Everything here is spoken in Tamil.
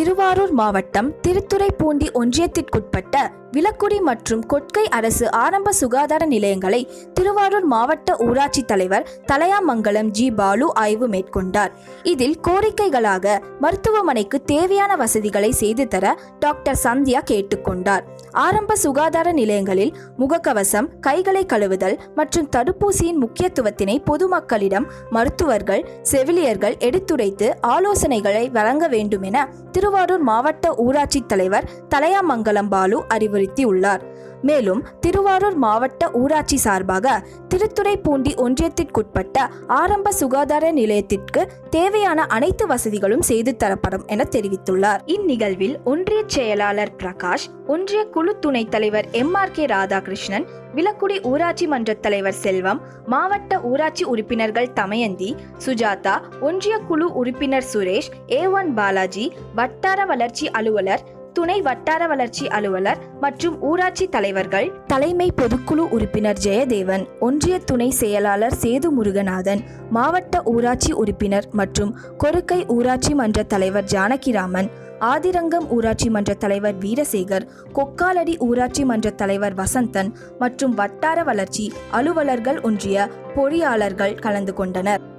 திருவாரூர் மாவட்டம் திருத்துறைப்பூண்டி ஒன்றியத்திற்குட்பட்ட விலக்குடி மற்றும் கொட்கை அரசு ஆரம்ப சுகாதார நிலையங்களை திருவாரூர் மாவட்ட ஊராட்சி தலைவர் தலையாமங்கலம் ஜி பாலு ஆய்வு மேற்கொண்டார். இதில் கோரிக்கைகளாக மருத்துவமனைக்கு தேவையான வசதிகளை செய்து தர டாக்டர் சந்தியா கேட்டுக்கொண்டார் ஆரம்ப சுகாதார நிலையங்களில் முகக்கவசம் கைகளை கழுவுதல் மற்றும் தடுப்பூசியின் முக்கியத்துவத்தினை பொதுமக்களிடம் மருத்துவர்கள் செவிலியர்கள் எடுத்துரைத்து ஆலோசனைகளை வழங்க வேண்டும் என திருவாரூர் மாவட்ட ஊராட்சி தலைவர் தலையாமங்கலம் பாலு அறிவு அறிவுறுத்தியுள்ளார் மேலும் திருவாரூர் மாவட்ட ஊராட்சி சார்பாக திருத்துறைப்பூண்டி ஒன்றியத்திற்குட்பட்ட ஆரம்ப சுகாதார நிலையத்திற்கு தேவையான அனைத்து வசதிகளும் செய்து தரப்படும் என தெரிவித்துள்ளார். இந்நிகழ்வில் ஒன்றிய செயலாளர் பிரகாஷ் ஒன்றிய குழு துணைத் தலைவர் M R K Radhakrishnan Vilakkudi ஊராட்சி மன்ற தலைவர் செல்வம் மாவட்ட ஊராட்சி உறுப்பினர்கள் தமயந்தி சுஜாதா ஒன்றிய குழு உறுப்பினர் சுரேஷ் ஏ ஒன் பாலாஜி வட்டார வளர்ச்சி அலுவலர் துணை வட்டார வளர்ச்சி அலுவலர் மற்றும் ஊராட்சி தலைவர்கள் தலைமை பொதுக்குழு உறுப்பினர் ஜெயதேவன் ஒன்றிய துணை செயலாளர் சேது முருகநாதன் மாவட்ட ஊராட்சி உறுப்பினர் மற்றும் கொருக்கை ஊராட்சி மன்ற தலைவர் ஜானகிராமன் ஆதிரங்கம் ஊராட்சி மன்ற தலைவர் வீரசேகர் கொக்காலடி ஊராட்சி மன்ற தலைவர் வசந்தன் மற்றும் வட்டார வளர்ச்சி அலுவலர்கள் ஒன்றிய பொறியாளர்கள் கலந்து கொண்டனர்.